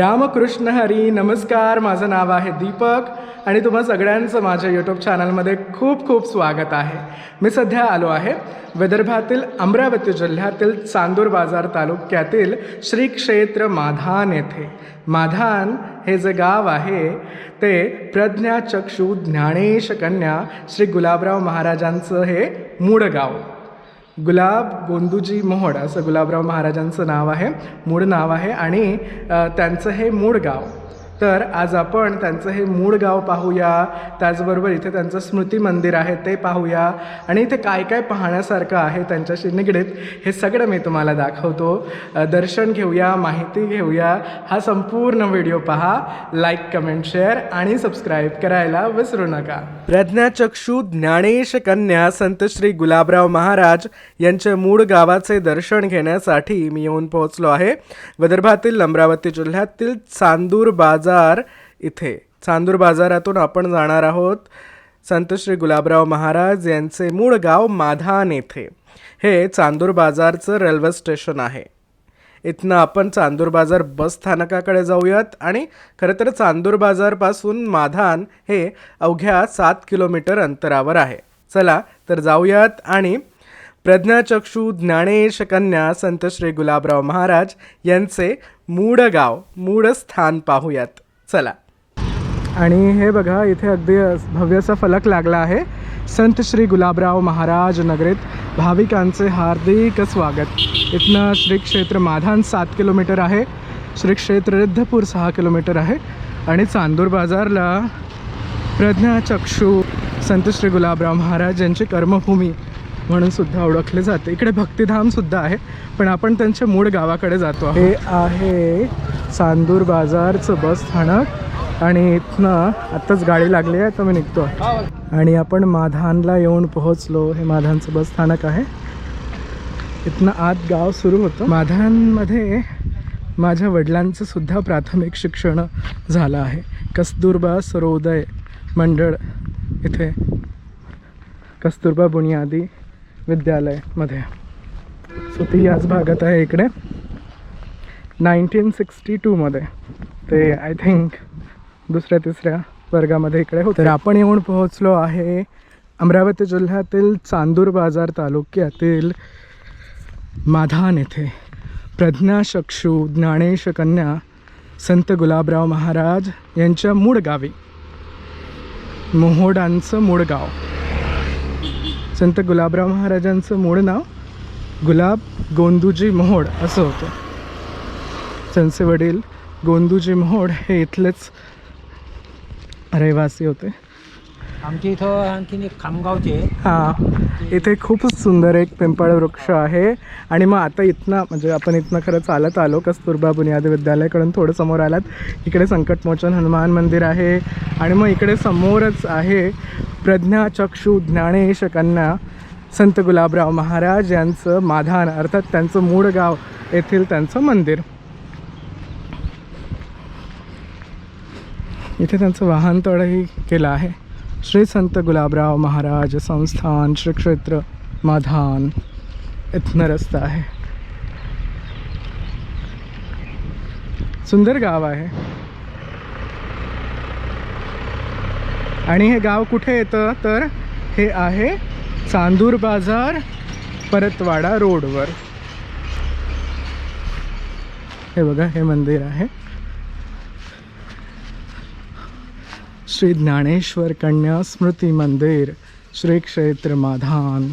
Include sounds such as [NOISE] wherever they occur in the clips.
रामकृष्ण हरी नमस्कार. माझं नाव आहे दीपक आणि तुम्हा सगळ्यांचं माझ्या यूट्यूब चॅनलमध्ये खूप खूप स्वागत आहे. मी सध्या आलो आहे विदर्भातील अमरावती जिल्ह्यातील चांदूर बाजार तालुक्यातील श्री क्षेत्र माधान येथे. माधान हे जे गाव आहे ते प्रज्ञाचक्षू ज्ञानेश कन्या श्री गुलाबराव महाराजांचं हे मूळ गाव. गुलाब गोंदूजी मोहोड असं गुलाबराव महाराजांचं नाव आहे मूळ नाव आहे. आणि त्यांचं हे मूळ गाव तर आज आपण त्यांचं हे मूळ गाव पाहूया. त्याचबरोबर इथे त्यांचं स्मृती मंदिर आहे ते पाहूया. आणि इथे काय काय पाहण्यासारखं आहे त्यांच्याशी निगडीत हे सगळं मी तुम्हाला दाखवतो. दर्शन घेऊया माहिती घेऊया. हा संपूर्ण व्हिडिओ पहा. लाईक कमेंट शेअर आणि सबस्क्राईब करायला विसरू नका. प्रज्ञाचक्षू ज्ञानेश कन्या संत श्री गुलाबराव महाराज यांच्या मूळ गावाचे दर्शन घेण्यासाठी मी येऊन पोहोचलो आहे. विदर्भातील अमरावती जिल्ह्यातील चांदूर बाजार इथे. चांदूर बाजारातून आपण जाणार आहोत संत श्री गुलाबराव महाराज यांचे मूळ गाव माधान येथे. हे चांदूर बाजारचं रेल्वे स्टेशन आहे. इथनं आपण चांदूर बाजार बस स्थानकाकडे जाऊयात आणि खरं तर चांदूर बाजारपासून माधान हे अवघ्या सात किलोमीटर अंतरावर आहे. चला तर जाऊयात आणि प्रज्ञाचक्षू ज्ञानेश कन्या संत श्री गुलाबराव महाराज यांचे मूळ गाव मूळ स्थान पाहूयात. चला. आणि हे बघा इथे अगदी भव्यसा फलक लागला आहे. संत श्री गुलाबराव महाराज नगरीत भाविकांचे हार्दिक स्वागत. इथनं श्री क्षेत्र माधान सात किलोमीटर आहे. श्री क्षेत्र रिद्धपूर सहा किलोमीटर आहे. आणि चांदूर बाजारला प्रज्ञाचक्षू संत श्री गुलाबराव महाराज यांची कर्मभूमी म्हणून सुद्धा ओळखले जाते. इकडे भक्तिधाम सुद्धा आहे पण आपण त्यांच्या मूळ गावाकडे जातो हे आहे चांदूर बाजारचं बस स्थानक आणि इथनं आत्ताच गाडी लागली आहे तर मी निघतो. आणि आपण माधानला येऊन पोहोचलो. हे माधानचं बस स्थानक आहे. इथनं आत गाव सुरू होतं. माधानमध्ये माझ्या वडिलांचं सुद्धा प्राथमिक शिक्षण झालं आहे. कस्तुरबा सरोदय मंडळ इथे. कस्तुरबा बुनियादी विद्यालयमध्ये. सो ती याच भागात आहे इकडे. नाईन्टीन सिक्स्टी टूमध्ये. ते आय थिंक दुसऱ्या तिसऱ्या वर्गामध्ये इकडे होते. तर आपण येऊन पोहोचलो आहे अमरावती जिल्ह्यातील चांदूर बाजार तालुक्यातील माधान येथे. प्रज्ञाचक्षू ज्ञानेश कन्या संत गुलाबराव महाराज यांच्या मूळ गावी. मोहोडांचं मूळ गाव. संत गुलाबराव महाराजांचं मूळ नाव गुलाब गोंदूजी मोहोड असं होतं. त्यांचे वडील गोंदूजी मोहोड हे इथलेच रहिवासी होते. आमच्या इथं आणखीन एक खामगावचे हां इथे खूपच सुंदर एक पिंपळ वृक्ष आहे. आणि मग आता इथनं म्हणजे आपण इथनं खरं चालत आलो कस्तुरबा बुनियादी विद्यालयाकडून थोडं समोर आलात. इकडे संकटमोचन हनुमान मंदिर आहे. आणि मग इकडे समोरच आहे प्रज्ञाचक्षू ज्ञानेश कन्या संत गुलाबराव महाराज यांचं माधान अर्थात त्यांचं मूळ गाव येथील त्यांचं मंदिर. इथे त्यांचं वाहनतळही केलं आहे. श्री संत गुलाबराव महाराज संस्थान श्री क्षेत्र माधान इथनं रस्ता आहे सुंदर गाव आहे। आणि हे गाव कुठे येतं? तर हे आहे चांदूर बाजार परतवाडा रोडवर. हे बघा हे मंदिर आहे. श्री ज्ञानेश्वर कन्या स्मृती मंदिर श्री क्षेत्र माधान.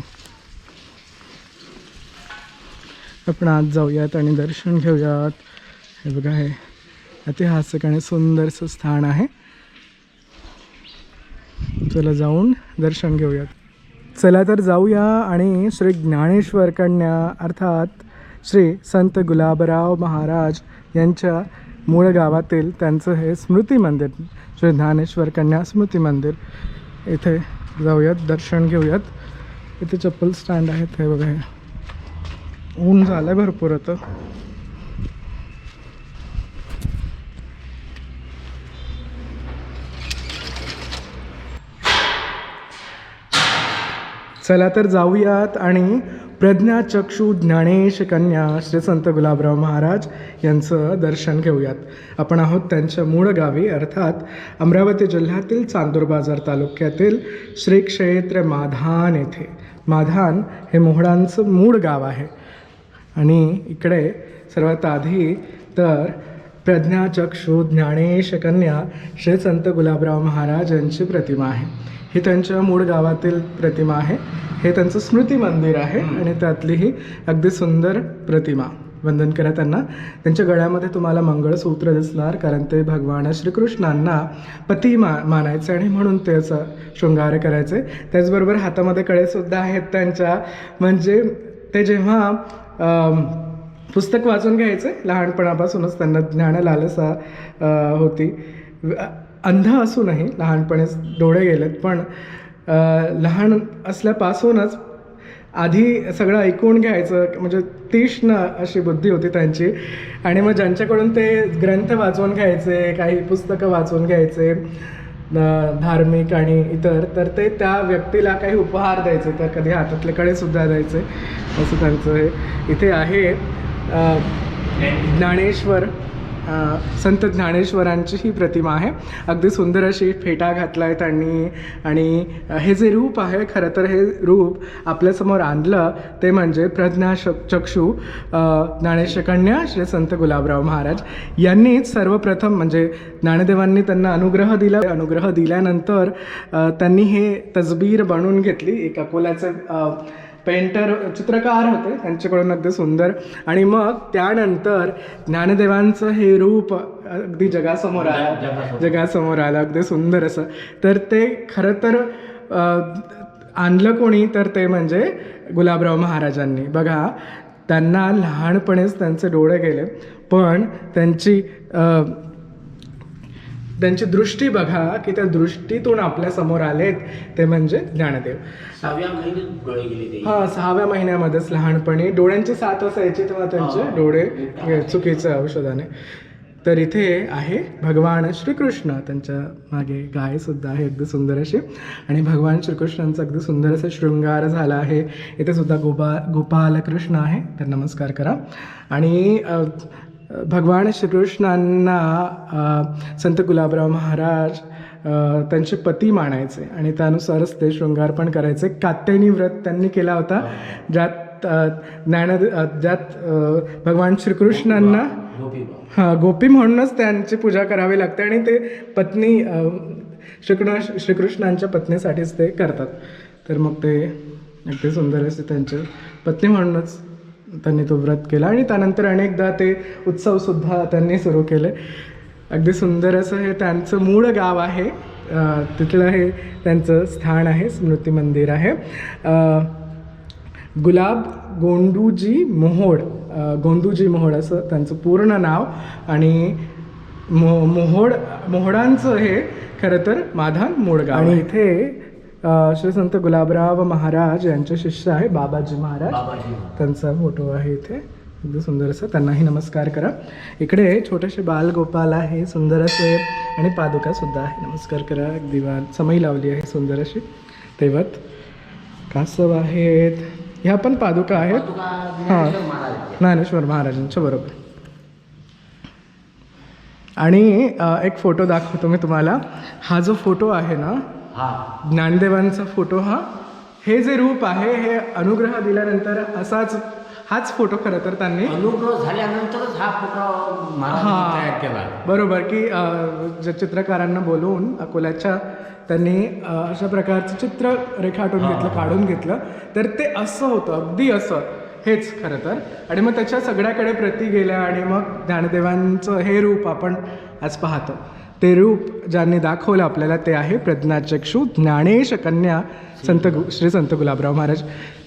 आपण आज जाऊयात आणि दर्शन घेऊयात. हे बघा हे ऐतिहासिक आणि सुंदरसं स्थान आहे. चला जाऊन दर्शन घेऊयात. चला तर जाऊया आणि श्री ज्ञानेश्वर कन्या अर्थात श्री संत गुलाबराव महाराज यांच्या मूळ गावातील त्यांचं हे स्मृती मंदिर श्री ज्ञानेश्वर कन्या स्मृती मंदिर. इथे जाऊयात दर्शन घेऊयात. इथे चप्पल स्टँड आहेत हे बघा. हे ऊन झालं आहे भरपूर आता. चला तर जाऊयात आणि प्रज्ञाचक्षू ज्ञानेश कन्या श्री संत गुलाबराव महाराज यांचं दर्शन घेऊयात. आपण आहोत त्यांच्या मूळ गावी अर्थात अमरावती जिल्ह्यातील चांदूर बाजार तालुक्यातील श्री क्षेत्र माधान येथे. माधान हे मोहडांचं मूळ गाव आहे. आणि इकडे सर्वात आधी तर प्रज्ञाचक्षु ज्ञानेश कन्या श्री संत गुलाबराव महाराज यांची प्रतिमा आहे. ही त्यांच्या मूळ गावातील प्रतिमा आहे. हे त्यांचं स्मृती मंदिर आहे आणि त्यातली ही अगदी सुंदर प्रतिमा. वंदन करा त्यांना. त्यांच्या गळ्यामध्ये तुम्हाला मंगळसूत्र दिसणार कारण ते भगवान श्रीकृष्णांना पती मा मानायचे आणि म्हणून ते असं शृंगार करायचे. त्याचबरोबर हातामध्ये कळेसुद्धा आहेत त्यांच्या. म्हणजे ते जेव्हा पुस्तक वाचून घ्यायचे लहानपणापासूनच त्यांना ज्ञान लालसा होती. अंध असूनही लहानपणीच डोळे गेलेत पण लहान असल्यापासूनच आधी सगळं ऐकून घ्यायचं म्हणजे तीक्ष्ण अशी बुद्धी होती त्यांची. आणि मग ज्यांच्याकडून ते ग्रंथ वाचून घ्यायचे काही पुस्तकं वाचून घ्यायचे धार्मिक आणि इतर तर ते त्या व्यक्तीला काही उपहार द्यायचे तर कधी हातातले कडेसुद्धा द्यायचे. असं त्यांचं हे इथे आहे. ज्ञानेश्वर संत ज्ञानेश्वरांची ही प्रतिमा आहे. अगदी सुंदर अशी फेटा घातला आहे त्यांनी आणि हे जे रूप आहे खरं तर हे रूप आपल्यासमोर आणलं ते म्हणजे प्रज्ञा चक्षू ज्ञानेशकन्या श्री संत गुलाबराव महाराज यांनीच सर्वप्रथम म्हणजे ज्ञानदेवांनी त्यांना अनुग्रह दिला. अनुग्रह दिल्यानंतर त्यांनी हे तसबीर बनवून घेतली. एक अकोल्याचं पेंटर चित्रकार होते त्यांच्याकडून अगदी सुंदर. आणि मग त्यानंतर ज्ञानदेवांचं हे रूप अगदी जगासमोर आलं. जगासमोर. आलं अगदी सुंदर असं. तर ते खरं तर आणलं कोणी? तर ते म्हणजे गुलाबराव महाराजांनी. बघा त्यांना लहानपणीच त्यांचे डोळे गेले. पण त्यांची त्यांची दृष्टी बघा की त्या दृष्टीतून आपल्यासमोर आलेत ते म्हणजे ज्ञानदेव. हा सहाव्या महिन्यामध्येच लहानपणी डोळ्यांची साथ असायची तेव्हा त्यांचे. डोळे चुकीचं औषधाने. तर इथे आहे भगवान श्रीकृष्ण. त्यांच्या मागे गाय सुद्धा आहे अगदी सुंदर अशी. आणि भगवान श्रीकृष्णांचा अगदी सुंदर असा शृंगार झाला आहे. इथे सुद्धा गोपा गोपाल कृष्ण आहे. तर नमस्कार करा. आणि भगवान श्रीकृष्णांना संत गुलाबराव महाराज त्यांचे पती मानायचे आणि त्यानुसारच ते शृंगार पण करायचे. कात्यायनी व्रत त्यांनी केला होता ज्यात ज्ञान ज्यात भगवान श्रीकृष्णांना हां गोपी म्हणूनच त्यांची पूजा करावी लागते आणि ते पत्नी श्रीकृष्ण श्रीकृष्णांच्या पत्नीसाठीच ते करतात. तर मग ते अगदी सुंदर असे त्यांच्या पत्नी म्हणूनच त्यांनी तो व्रत केला आणि त्यानंतर अनेकदा ते उत्सवसुद्धा त्यांनी सुरू केले. अगदी सुंदर असं हे त्यांचं मूळ गाव आहे. तिथलं हे त्यांचं स्थान आहे स्मृती मंदिर आहे. गुलाब गोंडूजी मोहोड अ, गोंदूजी मोहोड असं त्यांचं पूर्ण नाव आणि मो मोहोड मोहोडांचं हे खरं तर माधान मूळगाव आणि इथे श्री संत गुलाबराव महाराज यांचे शिष्य आहे बाबाजी महाराज. त्यांचा फोटो आहे इथे. अगदी सुंदर असं. त्यांनाही नमस्कार करा. इकडे छोटेसे बालगोपाल आहे सुंदर असे. आणि पादुका सुद्धा आहे. नमस्कार करा. बाल समई लावली आहे सुंदर अशी. तेवत कासव आहेत. ह्या पण पादुका आहेत. हां. ज्ञानेश्वर महाराज ज्ञानेश्वर महाराजांच्या बरोबर. आणि एक फोटो दाखवतो मी तुम्हाला. हा जो फोटो आहे ना हा. ज्ञानदेवांचा फोटो हा. हे जे रूप आहे हे अनुग्रह दिल्यानंतर असाच हाच फोटो खरं तर त्यांनी अनुग्रह झाल्यानंतरच हा फोटो तयार केला. बरोबर की चित्रकारांना बोलवून अकोल्याच्या त्यांनी अशा प्रकारचं चित्र रेखाटून घेतलं काढून घेतलं तर ते असं होतं अगदी असं. हेच खरं तर. आणि मग त्याच्या सगळ्याकडे प्रती गेल्या आणि मग ज्ञानदेवांचं हे रूप आपण आज पाहतो. ते रूप ज्यांनी दाखवलं आपल्याला ते आहे प्रज्ञाचक्षू ज्ञानेश कन्या संत गु श्री संत गुलाबराव महाराज.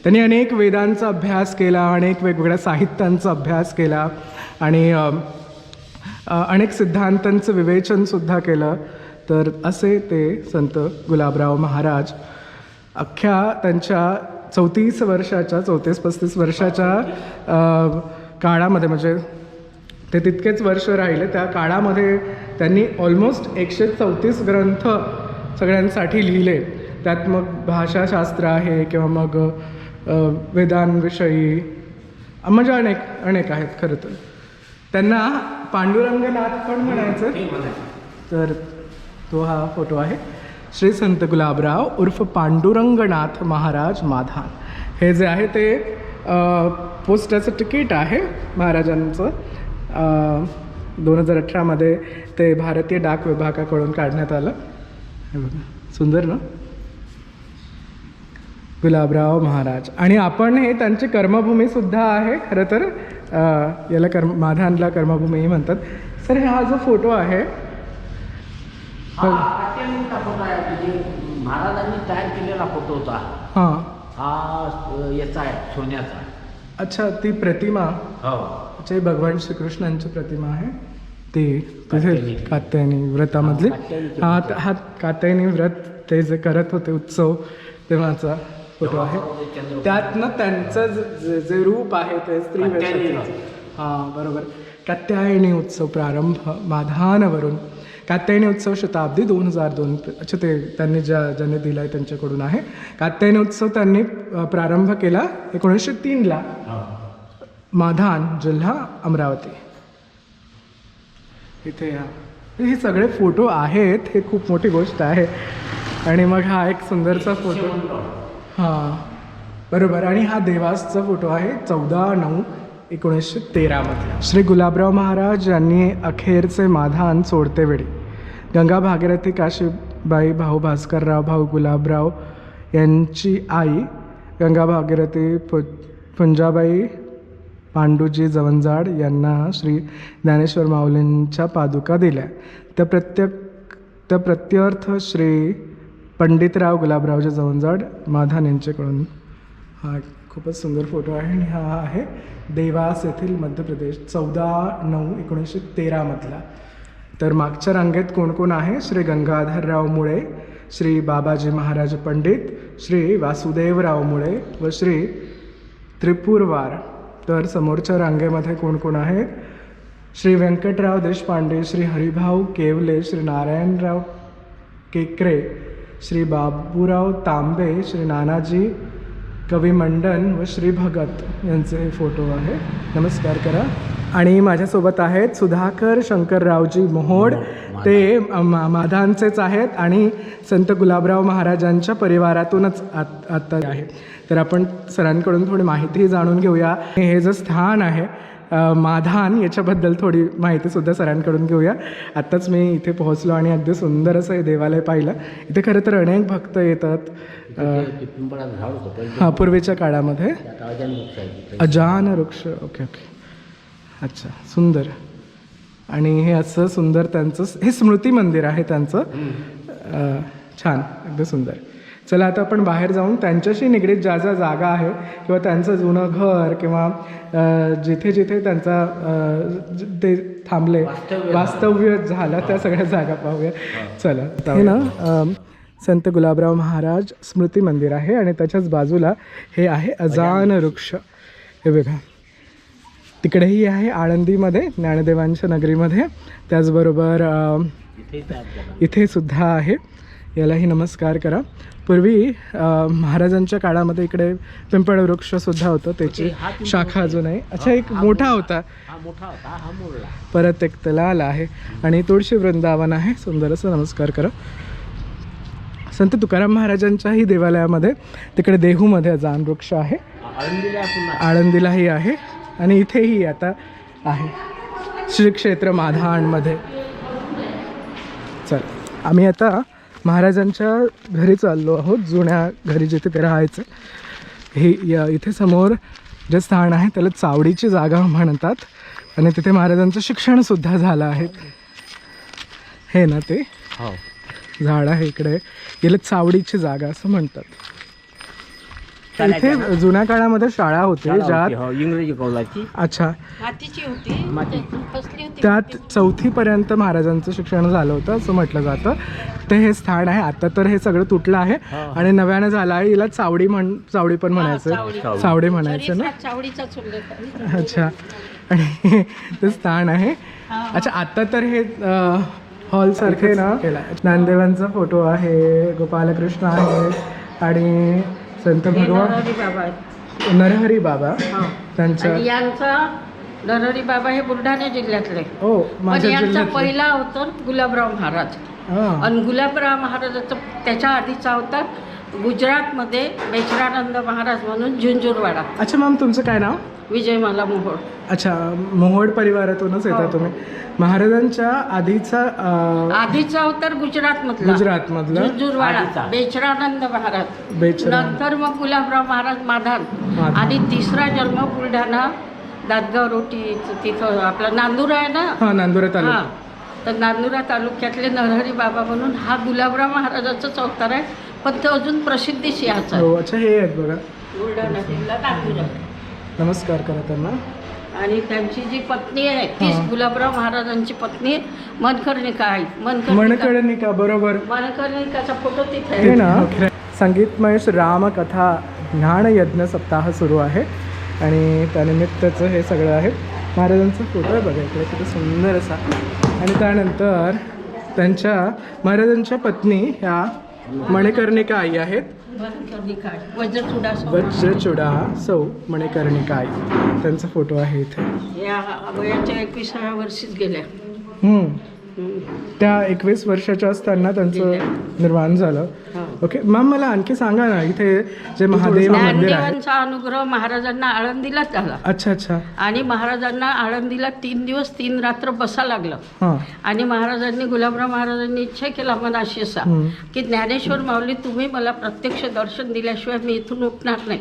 त्यांनी अनेक वेदांचा अभ्यास केला अनेक वेगवेगळ्या साहित्यांचा अभ्यास केला आणि अनेक सिद्धांतांचं विवेचनसुद्धा केलं. तर असे ते संत गुलाबराव महाराज अख्ख्या त्यांच्या चौतीस वर्षाच्या चौतीस पस्तीस वर्षाच्या काळामध्ये म्हणजे ते तितकेच वर्ष राहिले त्या काळामध्ये त्यांनी ऑलमोस्ट एकशे चौतीस ग्रंथ सगळ्यांसाठी लिहिले. त्यात मग भाषाशास्त्र आहे किंवा मग वेदांविषयी म्हणजे अनेक अनेक आहेत खरं तर. त्यांना पांडुरंगनाथ पण म्हणायचं. तर तो हा फोटो आहे. श्री संत गुलाबराव उर्फ पांडुरंगनाथ महाराज माधान. हे जे आहे ते पोस्टाचं तिकीट आहे महाराजांचं. दोन हजार अठरामध्ये ते भारतीय डाक विभागाकडून काढण्यात आलं. हे बघा सुंदर ना? गुलाबराव महाराज. आणि आपण हे त्यांची कर्मभूमीसुद्धा आहे खरं तर याला कर्म माधानला कर्मभूमीही म्हणतात. सर हा जो फोटो आहे हा अत्यंत फोटो आहे. म्हणजे महाराजांनी तयार केलेला फोटो होता. हां. हा याचा आहे सोन्याचा. अच्छा ती प्रतिमा. हो. ही भगवान श्रीकृष्णांची प्रतिमा आहे. ती तिथे कात्यायनी. व्रतामधली? हा, कात्यायनीची हा पूजा. हा कात्यायनी व्रत ते जे करत होते उत्सव तेव्हाचा फोटो आहे. चंद्र त्यात ना त्यांचं ज- जे रूप आहे ते स्त्री. हां बरोबर. कात्यायनी उत्सव प्रारंभ माधानवरून. कात्यायनी उत्सव शताब्दी दोन हजार दोन अच्छा ते त्यांनी ज्या ज्यांनी दिला आहे त्यांच्याकडून आहे. कात्यायनी उत्सव त्यांनी प्रारंभ केला एकोणीसशे तीनला. हो. माधान जिल्हा अमरावती. इथे या. हे सगळे फोटो आहेत हे खूप मोठी गोष्ट आहे. आणि मग हा एक सुंदरचा फोटो. हां. बरोबर. आणि हा देवासचा फोटो आहे चौदा नऊ एकोणीसशे तेरामध्ये श्री गुलाबराव महाराज यांनी अखेरचे माधान सोडते वेळी. गंगा भागीरथी काशीबाई भाऊ भास्करराव भाऊ गुलाबराव यांची आई गंगा भागीरथी पु पुंजाबाई पांडुजी जवंजाड यांना श्री ज्ञानेश्वर माऊलींच्या पादुका दिल्या. त्या प्रत्येक त्या प्रत्यर्थ श्री पंडितराव गुलाबरावजी जवंजाड माधान यांच्याकडून. हा खूपच सुंदर फोटो आहे आणि हा आहे देवास येथील मध्य प्रदेश चौदा नऊ एकोणीसशे तेरामधला तर मागच्या रांगेत कोण कोण आहे? श्री गंगाधरराव मुळे श्री बाबाजी महाराज पंडित श्री वासुदेवराव मुळे व श्री त्रिपुरवार. तर समोरच्या रांगेमध्ये कोण कोण आहेत? श्री व्यंकटराव देशपांडे श्री हरिभाऊ केवले श्री नारायणराव केकरे श्री बाबूराव तांबे श्री नानाजी कवी मंडन व श्री भगत यांचे हे फोटो आहे. नमस्कार करा. आणि माझ्यासोबत आहेत सुधाकर शंकररावजी मोहोड ते मा- माधानचेच आहेत आणि संत गुलाबराव महाराजांच्या परिवारातूनच आत आता आहे. तर आपण सरांकडून थोडी माहिती जाणून घेऊया. हे जे स्थान आहे माधान याच्याबद्दल थोडी माहितीसुद्धा सरांकडून घेऊया. आत्ताच मी इथे पोहोचलो आणि अगदी सुंदर असं हे देवालय पाहिलं. इथे खरं तर अनेक भक्त येतात. हा पूर्वीच्या काळामध्ये. अजान वृक्ष ओके ओके. अच्छा सुंदर. आणि हे असं सुंदर त्यांचं हे स्मृती मंदिर आहे त्यांचं. छान अगदी सुंदर. चला आता आपण बाहेर जाऊन त्यांच्याशी निगडीत ज्या ज्या जागा आहे किंवा त्यांचं जुनं घर किंवा जिथे जिथे त्यांचा ते थांबले वास्तव्य झालं. त्या सगळ्या जागा पाहूया. चला हे ना संत गुलाबराव महाराज स्मृती मंदिर आहे आणि त्याच्याच बाजूला हे आहे अजान. वृक्ष. हे बघा. तिकडेही आहे आळंदीमध्ये ज्ञानदेवांच्या नगरीमध्ये. त्याचबरोबर. इथे सुद्धा आहे. यालाही नमस्कार करा. पूर्वी महाराजांच्या काळामध्ये इकडे पिंपळ वृक्षसुद्धा होतं त्याची शाखा अजून आहे. अच्छा एक मोठा होता. परत एक तलाल आहे आणि तुळशी वृंदावन आहे. सुंदर असं नमस्कार करा. संत तुकाराम महाराजांच्याही देवालयामध्ये तिकडे देहूमध्ये जान वृक्ष आहे. आळंदीलाही आहे. आणि इथेही आता आहे. श्री क्षेत्र माधाणमध्ये. चल आम्ही आता महाराजांच्या घरी चाललो आहोत जुन्या घरी जिथे ते राहायचं. हे या इथे समोर जे स्थान आहे त्याला चावडीची जागा म्हणतात. आणि तिथे महाराजांचं शिक्षणसुद्धा झालं आहे. हे ना ते? हो. झाड आहे इकडे. याला चावडीची जागा असं म्हणतात. इथे जुन्या काळामध्ये शाळा होती ज्यात हो इंग्रजी कौलाची. अच्छा. मातीची होती. माती. फसली होती त्यात चौथीपर्यंत महाराजांचं शिक्षण झालं होतं असं म्हटलं जातं. ते हे स्थान आहे आता तर हे सगळं तुटलं आहे. आणि नव्यानं झालं आहे हिला चावडी म्हण चावडी पण म्हणायचं चावडी. चावडी म्हणायचं ना? उल्लेख अच्छा. आणि ते स्थान आहे. अच्छा आता तर हे हॉल सारखे ना? केला. ज्ञानदेवांचा फोटो आहे गोपालकृष्ण आहे आणि संत भगवान नरहरी बाबा आहेत नरहरी बाबा हो. त्यांच्या आणि यांचा नरहरी बाबा हे बुलढाणा जिल्ह्यातले हो पण माझ्या यांचा. पहिला अवतार गुलाबराव महाराज हा. आणि गुलाबराव महाराजाचं त्याच्या आधीचा अवतार गुजरातमध्ये बेचरानंद महाराज म्हणून झुंझुरवाडा. अच्छा मॅम तुमचं काय नाव? विजयमाला मोहोळ. अच्छा मोहोड परिवारातूनच येता हो. तुम्ही. महाराजांच्या आधीचा अं, आधीचा अवतार गुजरातमधला. गुजरातमधला? झुंझुरवाडा. आधीचा. बेचरानंद महाराज. बेचरा नंतर मग गुलाबराव महाराज माधान. माधान. आणि तिसरा जन्म बुलढाणा दादगाव रोटी तिथं आपलं नांदूर आहे ना? हा नांदुरा हा. तालुका तर नांदुरा तालुक्यातले नरहरी बाबा म्हणून हा गुलाबराव महाराजाचाच अवतार आहे. पण तो अजून प्रसिद्धीशी याचा हो अच्छा हे आहेत बघा. बुलढाणा जिल्हा. नमस्कार करा त्यांना. आणि त्यांची जी पत्नी आहे तीच हा. गुलाबराव महाराजांची पत्नी मनकर्णिका आहे. मनकर्णिका बरोबर. मनकर्णिकाचा फोटो तिथे हे आहे ना संगीतमय रामकथा ज्ञान यज्ञ सप्ताह सुरू आहे. आणि त्यानिमित्तचं हे सगळं आहे. महाराजांचा फोटो आहे बघा इकडे किती सुंदर असा. आणि त्यानंतर त्यांच्या महाराजांच्या पत्नी ह्या मणिकर्णिका आई आहेत. वज्रचूडा सौ. मणिकर्णिका आई. त्यांचा फोटो आहे इथे. या वयाच्या एकविसाव्या वर्षीच गेल्या. त्या एकवीस वर्षाच्या असताना त्यांचं निर्माण झालं. ओके मॅम मला आणखी सांगा ना इथे जे महादेव मंदिर आहे. ज्ञानदेवांचा अनुग्रह महाराजांना आळंदीलाच झाला. अच्छा अच्छा. आणि महाराजांना आळंदीला तीन दिवस तीन रात्र बसा लागलं. हां. आणि महाराजांनी गुलाबराव महाराजांनी इच्छा केला मनाशी असा हम्म. की ज्ञानेश्वर माऊली तुम्ही मला प्रत्यक्ष दर्शन दिल्याशिवाय मी इथून उठणार नाही.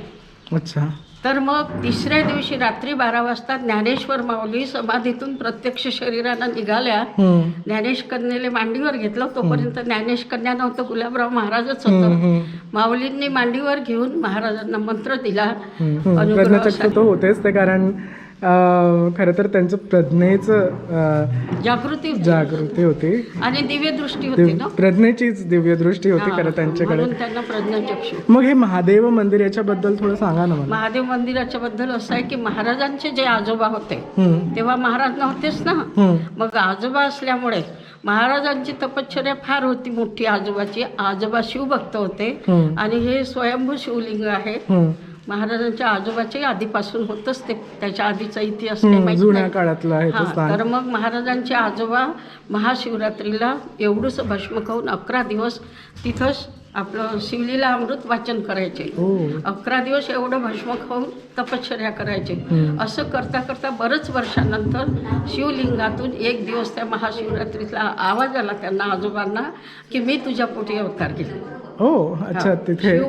अच्छा. तर मग तिसऱ्या दिवशी रात्री बारा वाजता ज्ञानेश्वर माऊली समाधीतून प्रत्यक्ष शरीरानं निघाल्या. ज्ञानेश कन्येला मांडीवर घेतलं. तोपर्यंत ज्ञानेश कन्या नव्हतं. गुलाबराव महाराजच होतं. माऊलींनी मांडीवर घेऊन महाराजांना मंत्र दिला. होतेच ते कारण खरं तर त्यांचं प्रज्ञेचं जागृती होती. जागृती होती. आणि दिव्य दृष्टी होती प्रज्ञेचीच दिव्य दृष्टी होती खरं त्यांच्याकडे. मग हे महादेव मंदिर याच्याबद्दल थोडं सांगा ना महादेव मंदिराच्या बद्दल असं आहे की महाराजांचे जे आजोबा होते. तेव्हा महाराज नव्हतेच ना. मग आजोबा असल्यामुळे महाराजांची तपश्चर्या फार होती मोठी आजोबाची. आजोबा शिवभक्त होते. आणि हे स्वयंभू शिवलिंग आहे. महाराजांच्या आजोबाच्याही आधीपासून होतच ते त्याच्या आधीचा इतिहास काही हम्म. माहीत जुन्या नाही. काळातलं आहे हा, ते स्थान तर मग महाराजांचे आजोबा महाशिवरात्रीला एवढंच भस्म खाऊन अकरा दिवस तिथंच आपलं शिवलीला अमृत वाचन करायचे. हो. अकरा दिवस एवढं भस्म खाऊन तपश्चर्या करायचे. असं करता करता बरंच वर्षानंतर शिवलिंगातून एक दिवस त्या महाशिवरात्रीतला आवाज आला त्यांना आजोबांना की मी तुझ्या पोटी अवतार घेईल हो अच्छा हा, तिथे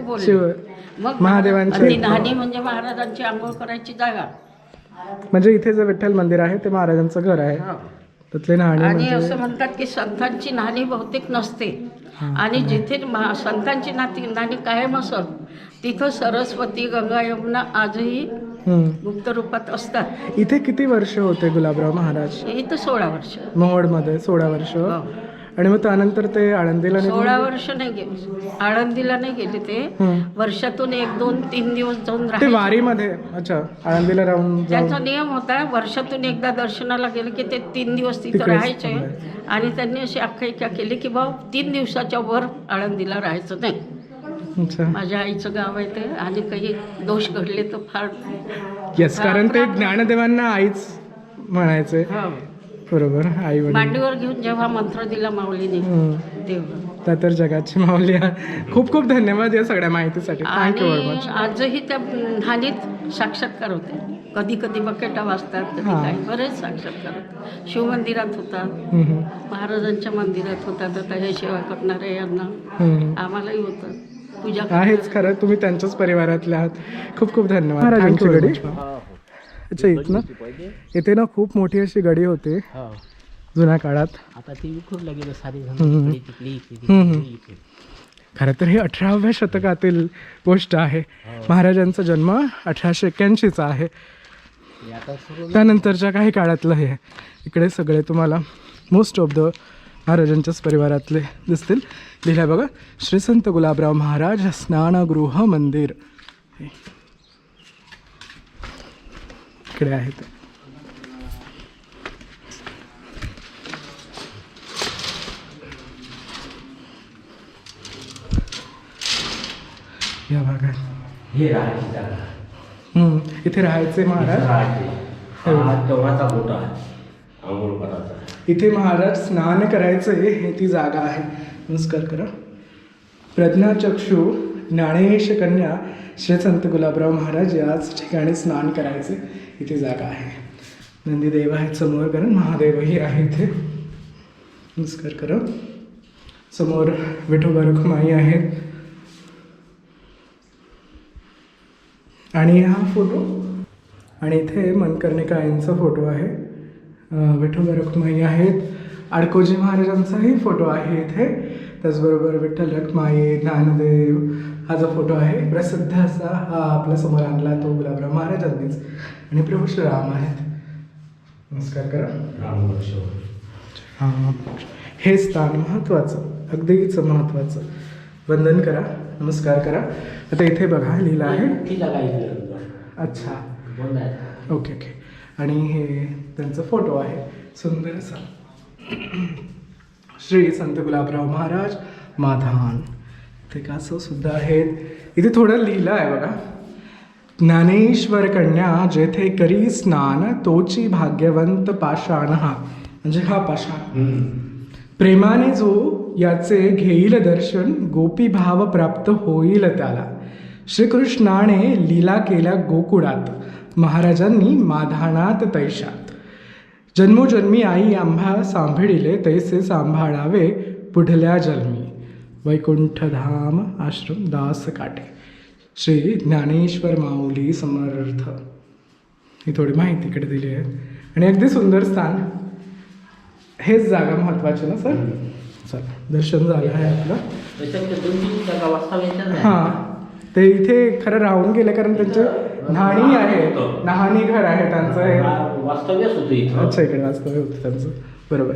मग महादेवांचे- ती न्हाणी म्हणजे महाराजांची आंघोळ करायची जागा. म्हणजे इथे जे विठ्ठल मंदिर आहे ते महाराजांचं घर आहे. आणि म्हणजे असं म्हणतात की संतांची नाणी बहुतेक नसते. हा. आणि जिथे संतांची नाती नाणी कायम असत तिथं सरस्वती गंगा यमुना आजही. गुप्त रूपात असतात. इथे किती वर्ष होते गुलाबराव महाराज? तर सोळा वर्ष. मोहोळमध्ये सोळा वर्ष. हो. आणि मग त्यानंतर ते आळंदीला निघून सोळा वर्ष नाही गेले. आळंदीला नाही गेले ते. वर्षातून एक दोन तीन दिवस जाऊन ते राहिले वारीमध्ये. अच्छा आळंदीला राहून त्यांचा नियम होता वर्षातून एकदा दर्शनाला गेले की ते तीन दिवस तिथं तिकडेच राहायचे. आणि त्यांनी अशी आख्यायिका केली की भाऊ तीन दिवसाच्या वर आळंदीला राहायचं नाही. अच्छा. माझ्या आईचं गाव आहे ते. आणि काही दोष घडले तर फार येस कारण ते ज्ञानदेवांना आईच म्हणायचे. बरोबर आई वडील मांडीवर घेऊन जेव्हा मंत्र दिला माऊलीने. तेव्हा. त्या तर जगाची माऊली आहे. खूप खूप धन्यवाद या सगळ्या माहितीसाठी. थँक्यू व्हेरी आणि मच आजही त्या न्हाणीत साक्षात्कार होते. कधी कधी बकेटा वाजतात कधी हा. काही बरेच साक्षात्कार होतात. शिवमंदिरात होतात. महाराजांच्या मंदिरात होतात. आता हे सेवा करणारे यांना. आम्हालाही होतं. पूजा आहेच खरं तुम्ही त्यांच्याच परिवारातले आहात. खूप खूप धन्यवाद. गडी. अच्छा इथनं? इथे ना खूप मोठी अशी गडी होती. जुन्या काळात. आता ती विखुरला गेलं सारी इथली. खरं तर हे अठराव्या शतकातील गोष्ट आहे. महाराजांचा जन्म अठराशे एक्क्याऐंशीचा आहे. त्यानंतरच्या काही काळातलं हे. इकडे सगळे तुम्हाला मोस्ट ऑफ द महाराजांच्याच परिवारातले दिसतील. लिहिलं बघा श्री संत गुलाबराव महाराज स्नानगृह मंदिर. इकडे आहेत. या भागात. हे राहायची इथे राहायचे. महाराज गव्हाचा मोठा इथे महाराज स्नान करायचं हे ती जागा आहे. नमस्कार करा. प्रज्ञाचक्षू ज्ञानेश कन्या श्री संत गुलाबराव महाराज याच ठिकाणी स्नान करायचे. इथे जागा आहे. नंदीदेव आहेत समोर कारण महादेवही आहे इथे. नमस्कार करा. समोर विठोबा रुक्माई आहेत. आणि हा फोटो आणि इथे मनकर्णिका यांचा फोटो आहे. विठोबा रुक्माई आहेत. अडकोजी महाराजांचाही फोटो आहे इथे. त्याचबरोबर विठ्ठल रखमाई ज्ञानदेव हा जो फोटो आहे प्रसिद्ध असा हा आपल्यासमोर आणला तो गुलाबराव महाराजांनीच आणि प्रभू श्रीराम आहेत. नमस्कार करा. रामवर्ष हां. स्थान महत्त्वाचं अगदीच महत्त्वाचं. वंदन करा नमस्कार करा. आता इथे बघा लिहिलं आहे. अच्छा. Okay okay. आणि हे त्यांचा फोटो आहे. सुंदर असा. [CLEARS THROAT] श्री संत गुलाबराव महाराज माधान. ते सुद्धा आहेत. इथे थोडं लिहिलं आहे बघा. ज्ञानेश्वर कन्या जेथे करी स्नान तोची भाग्यवंत पाषाण. हा म्हणजे हा पाषाण. प्रेमाने जो याचे घेईल दर्शन गोपी भाव प्राप्त होईल त्याला. श्रीकृष्णाने लीला केल्या गोकुळात. महाराजांनी माधानात तैशात. जन्मोजन्मी आई आम्हा सांभिडिले तैसे सांभाळावे पुढल्या जन्मी. वैकुंठधाम आश्रम दास काटे श्री ज्ञानेश्वर माऊली समर्थ. ही थोडी माहिती इकडे दिली आहे. आणि अगदी सुंदर स्थान. हेच जागा महत्वाची ना सर? चला दर्शन झालं आहे आपलं. हां. ते इथे खरं राहून गेले कारण त्यांचे न्हाणी आहे. नहाणी घर आहे त्यांचं हे. वा- वास्तव्यच होतं अच्छा इकडे वास्तव्य होतं त्यांचं. बरोबर.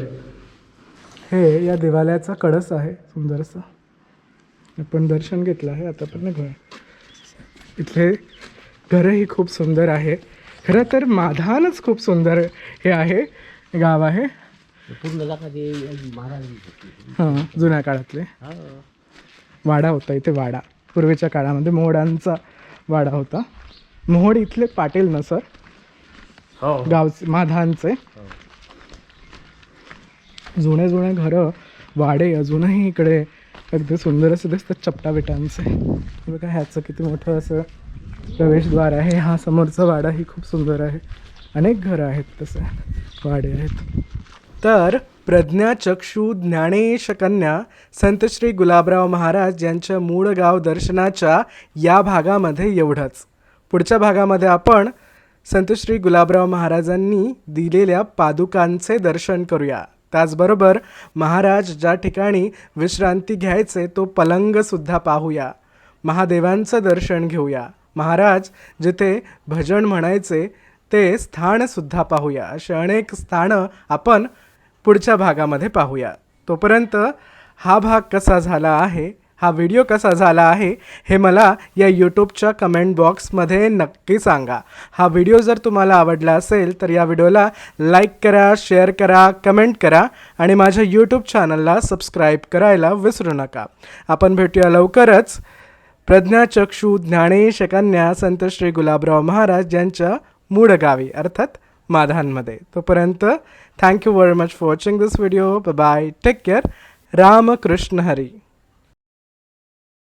हे या देवालयाचा कळस आहे सुंदर असं आपण दर्शन घेतलं आहे आता पण घर इथले घरही खूप सुंदर आहे. खरं तर माधानच खूप सुंदर हे आहे गाव आहे. हां जुन्या काळातले. हा. वाडा होता इथे वाडा. पूर्वीच्या काळामध्ये मोहडांचा वाडा होता. मोहोड इथले पाटील ना सर? हो. गावचे माधानचे. जुने जुने घरं वाडे अजूनही इकडे अगदी सुंदर असे दिसतात चपटा विटांचे बघा ह्याचं किती मोठं असं प्रवेशद्वार आहे. हा समोरचा वाडाही खूप सुंदर आहे. अनेक घरं आहेत तसे वाडे आहेत. तर प्रज्ञाचक्षू ज्ञानेश कन्या संत श्री गुलाबराव महाराज यांच्या मूळ गाव दर्शनाच्या या भागामध्ये एवढंच. पुढच्या भागामध्ये आपण संत श्री गुलाबराव महाराजांनी दिलेल्या पादुकांचे दर्शन करूया. त्याचबरोबर महाराज ज्या ठिकाणी विश्रांती घ्यायचे तो पलंगसुद्धा पाहूया. महादेवांचं दर्शन घेऊया. महाराज जिथे भजन म्हणायचे ते स्थानसुद्धा पाहूया. असे अनेक स्थानं आपण पुढच्या भागामध्ये पाहूया. तोपर्यंत हा भाग कसा झाला आहे हा व्हिडिओ कसा झाला आहे हे मला या यूट्यूबच्या कमेंट बॉक्समध्ये नक्की सांगा. हा व्हिडिओ जर तुम्हाला आवडला असेल तर या व्हिडिओला लाईक करा शेअर करा कमेंट करा आणि माझ्या यूट्यूब चॅनलला सबस्क्राईब करायला विसरू नका. आपण भेटूया लवकरच. प्रज्ञाचक्षू ज्ञानेश कन्या संत श्री गुलाबराव महाराज यांच्या मूळ गावी अर्थात माधानमध्ये. तोपर्यंत thank you very much for watching this video bye take care Ramkrishna Hari.